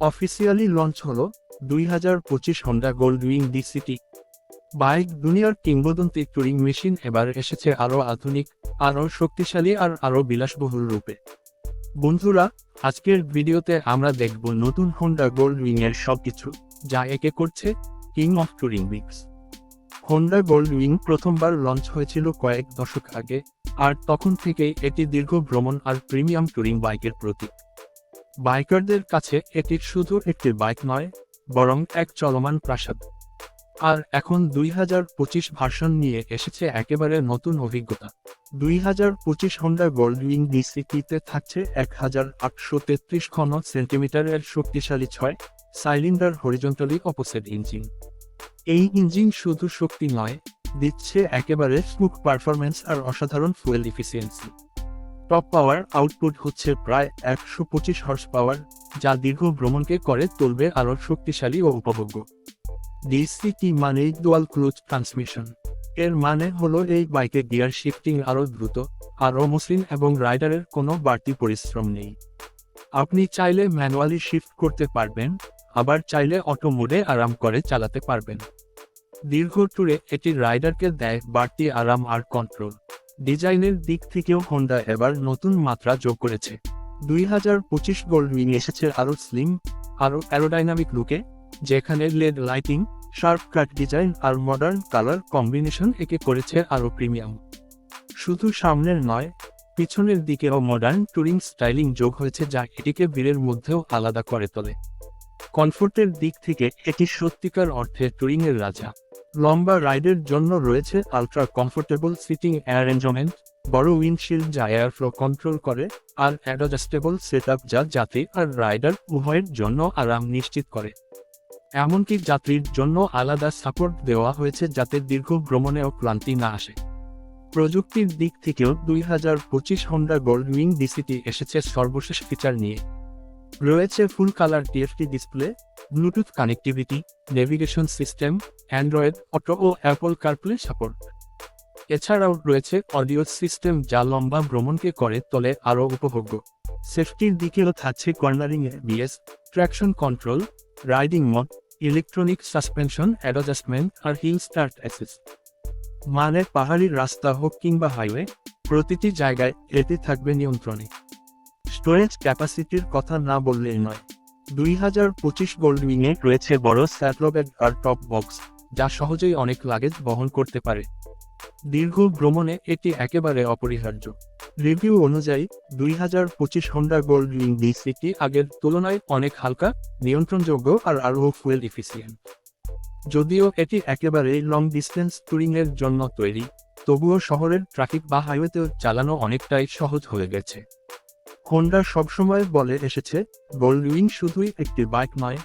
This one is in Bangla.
অফিসিয়ালি লঞ্চ হলো দুই হাজার পঁচিশ Honda Gold Wing DCT bike দুনিয়ার কিংবদন্তি টুরিং মেশিন এবার এসেছে আরও আধুনিক, আরও শক্তিশালী আর আরও বিলাসবহুল রূপে। বন্ধুরা, আজকের ভিডিওতে আমরা দেখব নতুন হন্ডা গোল্ড উইং এর সবকিছু, যা একে করছে king of touring wings Honda Gold Wing প্রথমবার লঞ্চ হয়েছিল কয়েক দশক আগে, আর তখন থেকেই এটি দীর্ঘ ভ্রমণ আর প্রিমিয়াম টুরিং বাইকের প্রতীক। বাইকারদের কাছে এটি শুধু একটি বাইক নয়, বরং এক চলমান প্রাসাদ। আর এখন দুই হাজার পঁচিশ ভার্সন নিয়ে এসেছে একেবারে নতুন অভিজ্ঞতা। দুই হাজার পঁচিশ হন্ডা গোল্ড উইং ডিসিটিতে থাকছে এক হাজার আটশো তেত্রিশ ঘন সেন্টিমিটারের শক্তিশালী ছয় সাইলিন্ডার হরিজন্টালি অপোসিট ইঞ্জিন এই ইঞ্জিন শুধু শক্তি নয়, দিচ্ছে একেবারে স্মুথ পারফরমেন্স আর অসাধারণ fuel efficiency top power output হচ্ছে প্রায় একশো পঁচিশ হর্স পাওয়ার যা দীর্ঘ ভ্রমণকে করে, তুলবে আরও শক্তিশালী ও উপভোগ্য। ডিসিটি মানে ডুয়াল ক্লুজ ট্রান্সমিশন এর মানে হলো এই বাইকে গিয়ার শিফটিং আরও দ্রুত আরও মসৃণ এবং রাইডারের কোনো বাড়তি পরিশ্রম নেই। আপনি চাইলে ম্যানুয়ালি শিফট করতে পারবেন, আবার চাইলে অটো মোডে আরাম করে চালাতে পারবেন। দীর্ঘ ট্যুরে এটি রাইডারকে দেয় বাড়তি আরাম আর কন্ট্রোল ডিজাইনের দিক থেকেও হোন্ডা এবার নতুন মাত্রা যোগ করেছে। দুই হাজার পঁচিশ গোল্ড উইং এসেছে আরও স্লিম আরও অ্যারোডাইনামিক লুকে যেখানে LED lighting sharp cut design আর মডার্ন কালার কম্বিনেশন একে করেছে আরও প্রিমিয়াম শুধু সামনের নয়, পিছনের দিকেও মডার্ন টুরিং স্টাইলিং যোগ হয়েছে যা এটিকে ভিড়ের মধ্যেও আলাদা করে তোলে। কমফোর্টের দিক থেকে এটি সত্যিকার অর্থে টুরিংয়ের রাজা। লম্বা রাইডের জন্য রয়েছে আলট্রা কমফোর্টেবল সিটিং অ্যারেঞ্জমেন্ট বড় উইন্ডশিল্ড যা এয়ার ফ্লো কন্ট্রোল করে, আর অ্যাডজাস্টেবল সেট যা যাত্রী আর রাইডার উভয়ের জন্য আরাম নিশ্চিত করে। এমনকি যাত্রীর জন্য আলাদা সাপোর্ট দেওয়া হয়েছে যাতে দীর্ঘ ভ্রমণেও ক্লান্তি না আসে। প্রযুক্তির দিক থেকেও দুই হাজার পঁচিশ হন্ডা গোল্ড উইং ডিসিটি এসেছে সর্বশেষ ফিচার নিয়ে। রয়েছে full colour TFT display Bluetooth connectivity navigation system Android Auto ও অ্যাপল কারপ্লে সাপোর্ট এছাড়াও রয়েছে অডিও সিস্টেম যা লম্বা ভ্রমণকে করে, তোলে, আরও উপভোগ্য। সেফটির দিকেও থাকছে cornering BS traction control riding mode electronic suspension adjustment আর হিল স্টার্ট অ্যাসেস মানে পাহাড়ি রাস্তা হোক কিংবা হাইওয়ে প্রতিটি জায়গায় এটি থাকবে নিয়ন্ত্রণে। স্টোরেজ ক্যাপাসিটির কথা না বললেই নয়। দুই হাজার পঁচিশ গোল্ড উইংয়ে রয়েছে বড় স্যাটলোব্যাগ আর টপ বক্স, যা সহজেই অনেক লাগেজ বহন করতে পারে। দীর্ঘ ভ্রমণে এটি একেবারে অপরিহার্য। রিভিউ অনুযায়ী, দুই হাজার পঁচিশ হন্ডা গোল্ড উইং ডিসিটি আগের তুলনায় অনেক হালকা, নিয়ন্ত্রণযোগ্য আর আরও ফুয়েল ইফিসিয়েন্ট যদিও এটি একেবারে লং ডিস্টেন্স ট্যুরিংয়ের জন্য তৈরি, তবুও শহরের ট্রাফিক বা হাইওয়েতেও চালানো অনেকটাই সহজ হয়ে গেছে। হোন্ডা সবসময় বলে এসেছে গোল্ড শুধুই একটি বাইক নয়।